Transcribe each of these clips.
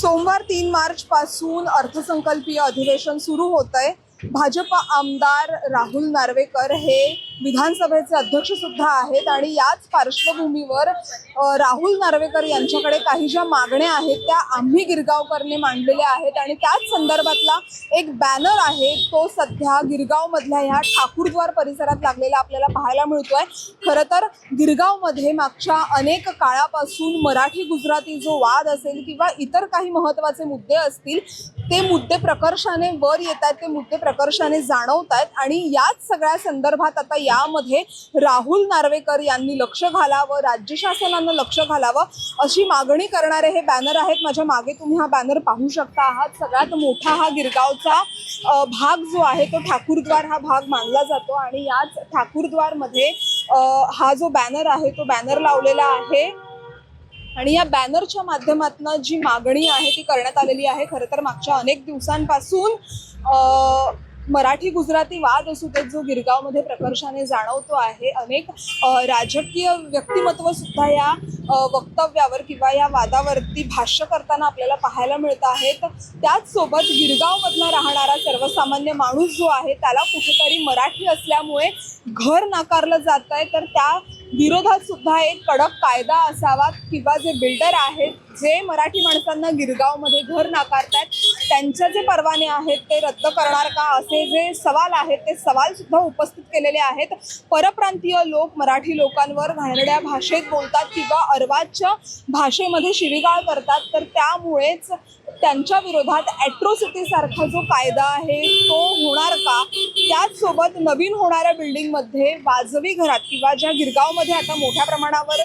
सोमवार तीन मार्च पासून अर्थसंकल्पीय अधिवेशन सुरू होत आहे भाजप आमदार राहुल नार्वेकर हे विधानसभेचे अध्यक्ष सुद्धा आहेत आणि याच पार्श्वभूमीवर राहुल नार्वेकर यांच्याकडे काही ज्या मागण्या आहेत त्या आम्ही गिरगावकरने मांडलेल्या आहेत आणि त्याच संदर्भातला एक बॅनर आहे तो सध्या गिरगावमधल्या ह्या ठाकूरद्वार परिसरात लागलेला आपल्याला पाहायला मिळतोय. खरं तर गिरगावमध्ये मागच्या अनेक काळापासून मराठी गुजराती जो वाद असेल किंवा इतर काही महत्त्वाचे मुद्दे असतील ते मुद्दे प्रकर्षाने वर येत आहेत ते मुद्दे प्रकर्षाने जाणवत आहेत आणि याच सगळ्या संदर्भात आता यामध्ये राहुल नार्वेकर यांनी लक्ष घालावं राज्य शासनानं लक्ष घालावं अशी मागणी करणारे हे बॅनर आहेत. माझ्या मागे तुम्ही हा बॅनर पाहू शकता. आहात सगळ्यात मोठा हा गिरगावचा भाग जो आहे तो ठाकूरद्वार हा भाग मानला जातो. आणि याच ठाकूरद्वारमध्ये हा जो बॅनर आहे तो बॅनर लावलेला आहे. आणि या बॅनरच्या माध्यमातून जी मागणी आहे ती करण्यात आलेली आहे. खरं तर मागच्या अनेक दिवसांपासून मराठी गुजराती वाद असू देत जो गिरगावमध्ये प्रकर्षाने जाणवतो आहे अनेक राजकीय व्यक्तिमत्व सुद्धा या वक्तव्यावर किंवा या वादावरती भाष्य करताना आपल्याला पाहायला मिळत आहेत. त्याचसोबत गिरगावमधला राहणारा सर्वसामान्य माणूस जो आहे त्याला कुठेतरी मराठी असल्यामुळे घर नाकारलं जात आहे तर त्या विरोधात सुद्धा एक कडक कायदा असावा किंवा जे बिल्डर आहेत जे मराठी माणसांना गिरगावमध्ये घर नाकारतात त्यांचे जे परवाने आहेत ते रद्द करणार का? असे जे सवाल आहेत ते सवाल सुद्धा उपस्थित केलेले आहेत. परप्रांतीय लोक मराठी लोकांवर घाणेरड्या भाषेत बोलतात किंवा अर्वाच्य भाषेमध्ये शिवीगाळ करतात. तर त्यामुळेच त्यांच्या विरोधात ॲट्रोसिटी सारखा जो कायदा आहे तो होणार का? त्याचसोबत नवीन होणाऱ्या बिल्डिंगमध्ये वाजवी घरात किंवा ज्या गिरगावमध्ये आता मोठ्या प्रमाणावर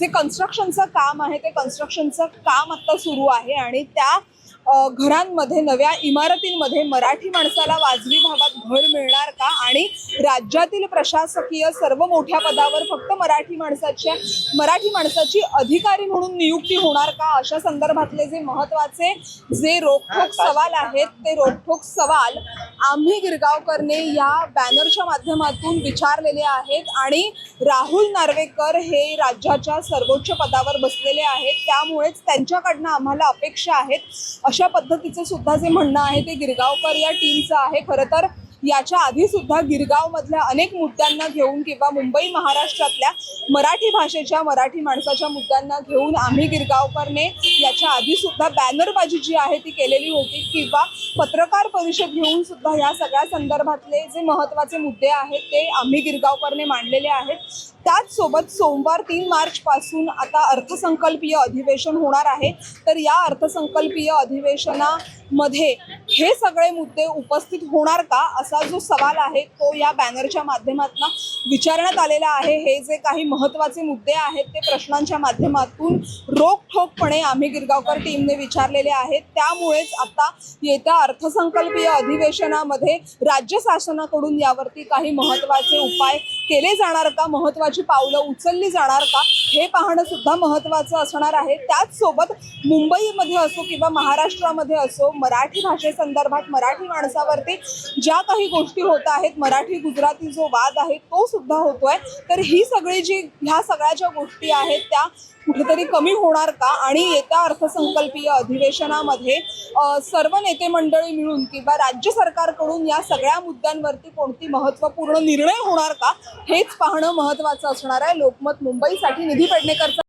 जे कन्स्ट्रक्शनचं काम आहे ते कन्स्ट्रक्शनचं काम आत्ता सुरू आहे आणि त्या घरांमध्ये नव्या इमारतींमध्ये मराठी माणसाला वाजवी भावात घर मिळणार का? आणि राज्यातील प्रशासकीय सर्व मोठ्या पदावर फक्त मराठी माणसाच्या मराठी माणसाची अधिकारी म्हणून नियुक्ती होणार का? अशा संदर्भातले जे महत्त्वाचे जे रोखोक सवाल आहेत ते रोखोक सवाल आम्ही गिरगावकरने या बॅनरच्या माध्यमातून विचारलेले आहेत आणि राहुल नार्वेकर हे राज्याच्या सर्वोच्च पदावर बसलेले आहेत. त्यामुळेच त्यांच्याकडनं आम्हाला अपेक्षा आहेत. अशा पद्धतीचं सुद्धा जे म्हणणं आहे ते गिरगावकर या टीमचं आहे. खरं तर याच्या आधी सुद्धा गिरगावमधल्या अनेक मुद्द्यांना घेऊन किंवा मुंबई महाराष्ट्रातल्या मराठी भाषेच्या मराठी माणसाच्या मुद्द्यांना घेऊन आम्ही गिरगावकरने याच्या आधी सुद्धा बॅनरबाजी जी आहे ती केलेली होती किंवा पत्रकार परिषद घेऊन सुद्धा या सगळ्या संदर्भातले जे महत्त्वाचे मुद्दे आहेत ते आम्ही गिरगावकरने मांडलेले आहेत. त्याचसोबत सोमवार तीन मार्च पासून आता अर्थसंकल्पीय अधिवेशन होणार आहे. तर या अर्थसंकल्पीय अधिवेशनामध्ये हे सगळे मुद्दे उपस्थित होणार का? असा जो सवाल आहे तो या बॅनरच्या माध्यमातून विचारण्यात आलेला आहे. हे जे काही महत्त्वाचे मुद्दे आहेत ते प्रश्नांच्या माध्यमातून रोखठोकपणे आम्ही गिरगावकर टीमने विचारलेले आहेत. त्यामुळेच आता येत्या अर्थसंकल्पीय अधिवेशनामध्ये राज्य शासनाकडून यावरती काही महत्त्वाचे उपाय केले जाणार का? महत्त्वाची पावलं उचलली जाणार का? हे पाहणं सुद्धा महत्त्वाचं असणार आहे. त्याचसोबत मुंबईमध्ये असो किंवा महाराष्ट्रामध्ये असो मराठी भाषेचा संदर्भात मराठी माणसावरती ज्या काही गोष्टी होत आहेत मराठी गुजराती जो वाद आहे तो सुद्धा होतोय. तर ही सगळी जी ह्या सगळ्या ज्या गोष्टी आहेत त्या कुठेतरी कमी होणार का? आणि येत्या अर्थसंकल्पीय अधिवेशनामध्ये सर्व नेते मंडळी मिळून किंवा राज्य सरकारकडून या सगळ्या मुद्द्यांवरती कोणती महत्त्वपूर्ण निर्णय होणार का? हेच पाहणं महत्त्वाचं असणार आहे. लोकमत मुंबईसाठी निधी पेडणेकरचा